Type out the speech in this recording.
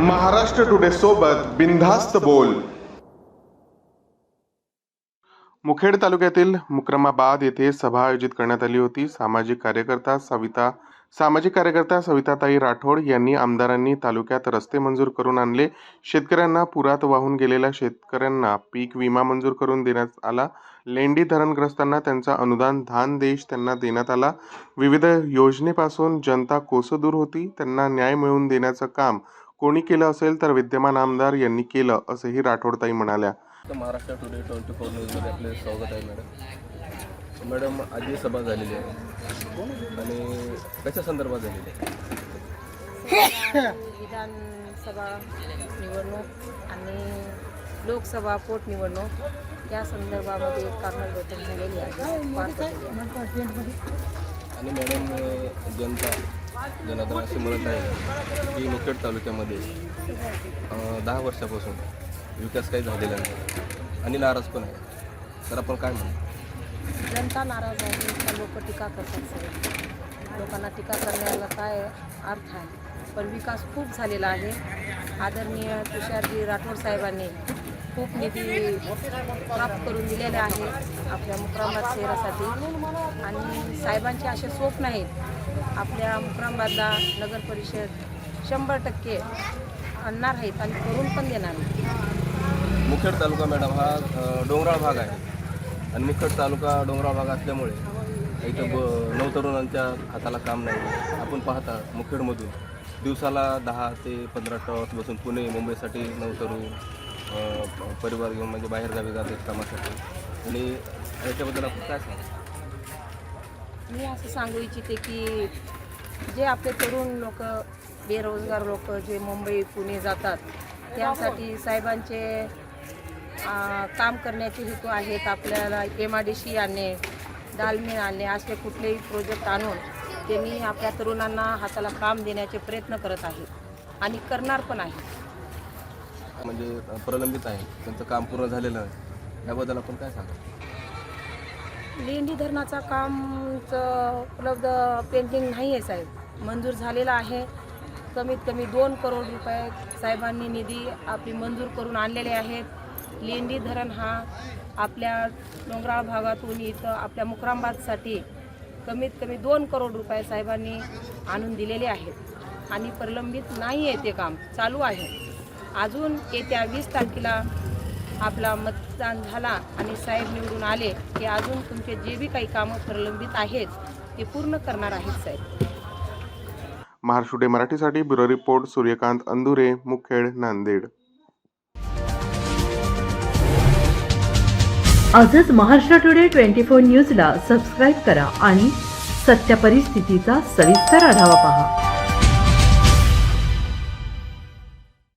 Maharashtra today सोबत बिनधास्त बोल. मुखेड तालुक्यातील मुक्रमाबाद येथे सभा आयोजित करण्यात आली होती. सामाजिक कार्यकर्ता सविता सामाजिक कार्यकर्ता सविताताई राठोड यांनी आमदारांनी तालुक्यात रस्ते मंजूर करून आणले. शेतकऱ्यांना पुरात वाहून गेलेल्या शेतकऱ्यांना पीक विमा मंजूर करून देण्यात आला. लेंडी धरणग्रस्तांना त्यांचा अनुदान धान देश त्यांना देण्यात आला. विविध योजनेपासून जनता कोसदूर होती त्यांना न्याय मिळवून देण्याचं काम कोणी केलं असेल तर विद्यमान आमदार यांनी केलं असंही राठोडताई म्हणाल्या. तर महाराष्ट्र टुडे ट्वेंटी फोर न्यूजमध्ये आपले स्वागत आहे मॅडम मॅडम आधी सभा झालेली आहे. आणि कशा संदर्भात झालेली आहे? विधानसभा निवडणूक आणि लोकसभा पोटनिवडणूक या संदर्भामध्ये बैठक झालेली आहे. आणि मॅडम जनता जनार्दन असे म्हणत आहे की मुखेड तालुक्यामध्ये दहा वर्षापासून विकास काही झालेला नाही आणि नाराज पण आहे. तर आपण काय म्हणू? जनता नाराज आहे लोक टीका करतात लोकांना टीका करण्याला काय अर्थ आहे? पण विकास खूप झालेला आहे. आदरणीय तुषारजी राठोड साहेबांनी खूप निधी प्राप्त करून दिलेले आहे आपल्या मुक्रामबाद शहरासाठी. आणि साहेबांचे असे स्वप्न आहेत आपल्या मुक्रामबादला नगर परिषद शंभर टक्के आणणार आहेत आणि करून पण देणार मुखेड तालुका मॅडम हा डोंगराळ भाग आहे. आणि मुखेड तालुका डोंगराळ भाग असल्यामुळे इथं ब नवतरुणांच्या हाताला काम नाही. आपण पाहता मुखेडमधून दिवसाला दहा ते पंधरा ट्रॉस बसून पुणे मुंबईसाठी नवतरुण परिवार घेऊन म्हणजे बाहेरगावी जातात कामासाठी. आणि याच्याबद्दल आपण काय सांगू? मी असं सांगू इच्छिते की जे आपले तरुण लोक बेरोजगार लोक जे मुंबई पुणे जातात त्यासाठी साहेबांचे काम करण्याचे हेतू आहेत आपल्याला एम आर डी सी आणणे डालमिन आणणे असे कुठलेही प्रोजेक्ट आणून त्यांनी आपल्या तरुणांना हाताला काम देण्याचे प्रयत्न करत आहेत आणि करणार पण आहे. म्हणजे प्रलंबित आहे त्यांचं काम पूर्ण झालेलं आहे. याबद्दल आपण काय सांगा लेंडी धरणाचा कामचं उपलब्ध पेंटिंग नाही आहे साहेब. मंजूर झालेला आहे. कमीत कमी दोन करोड रुपये साहेबांनी निधी आपली मंजूर करून आणलेले आहेत. लेंडी धरण हा आपल्या डोंगराळ भागातून इथं आपल्या मुक्रामबादसाठी कमीत कमी दोन करोड रुपये साहेबांनी आणून दिलेले आहेत. आणि प्रलंबित नाही आहे ते काम. चालू आहे. अजून येत्या वीस तारखेला आपला मतदान झाला आणि साहेब निवडून आले की अजून तुमचे जे बी काही कामं प्रलंबित आहेत ते पूर्ण करणार आहेत साहेब. महाराष्ट्र टुडे मराठीसाठी ब्युरो रिपोर्ट सूर्यकांत अंदुरे मुखेड नांदेड. आजच महाराष्ट्र टुडे ट्वेंटी फोर न्यूजला सबस्क्राईब करा आणि सत्य परिस्थितीचा सविस्तर आढावा पहा.